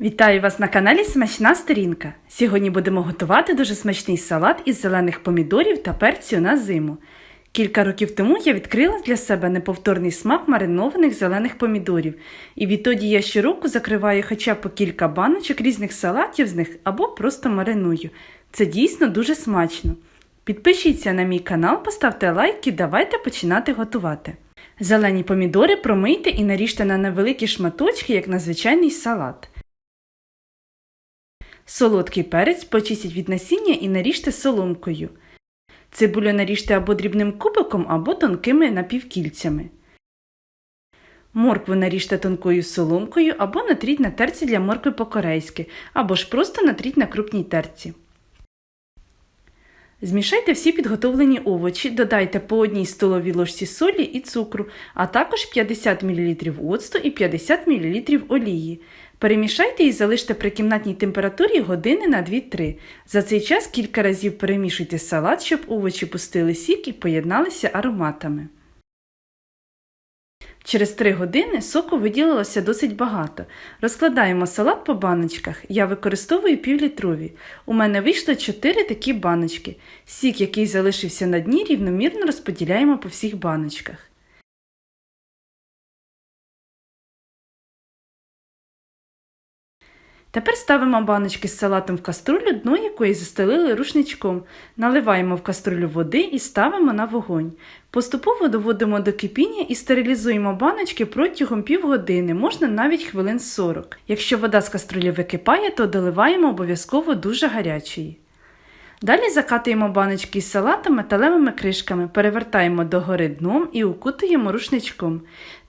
Вітаю вас на каналі Смачна Сторінка. Сьогодні будемо готувати дуже смачний салат із зелених помідорів та перцю на зиму. Кілька років тому я відкрила для себе неповторний смак маринованих зелених помідорів, і відтоді я щороку закриваю хоча б по кілька баночок різних салатів з них або просто мариную. Це дійсно дуже смачно. Підпишіться на мій канал, поставте лайк і давайте починати готувати. Зелені помідори промийте і наріжте на невеликі шматочки, як на звичайний салат. Солодкий перець почистіть від насіння і наріжте соломкою. Цибулю наріжте або дрібним кубиком, або тонкими напівкільцями. Моркву наріжте тонкою соломкою або натріть на терці для моркви по-корейськи, або ж просто натріть на крупній терці. Змішайте всі підготовлені овочі, додайте по одній столовій ложці солі і цукру, а також 50 мл оцту і 50 мл олії. Перемішайте і залиште при кімнатній температурі години на 2-3. За цей час кілька разів перемішуйте салат, щоб овочі пустили сік і поєдналися ароматами. Через 3 години соку виділилося досить багато. Розкладаємо салат по баночках. Я використовую півлітрові. У мене вийшло 4 такі баночки. Сік, який залишився на дні, рівномірно розподіляємо по всіх баночках. Тепер ставимо баночки з салатом в каструлю, дно якої застелили рушничком. Наливаємо в каструлю води і ставимо на вогонь. Поступово доводимо до кипіння і стерилізуємо баночки протягом півгодини, можна навіть хвилин 40. Якщо вода з каструлі википає, то доливаємо обов'язково дуже гарячої. Далі закатуємо баночки з салатом металевими кришками, перевертаємо догори дном і укутуємо рушничком.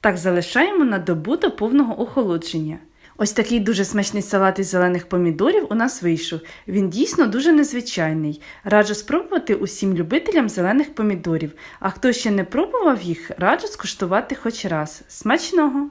Так залишаємо на добу до повного охолодження. Ось такий дуже смачний салат із зелених помідорів у нас вийшов. Він дійсно дуже незвичайний. Раджу спробувати усім любителям зелених помідорів. А хто ще не пробував їх, раджу скуштувати хоч раз. Смачного!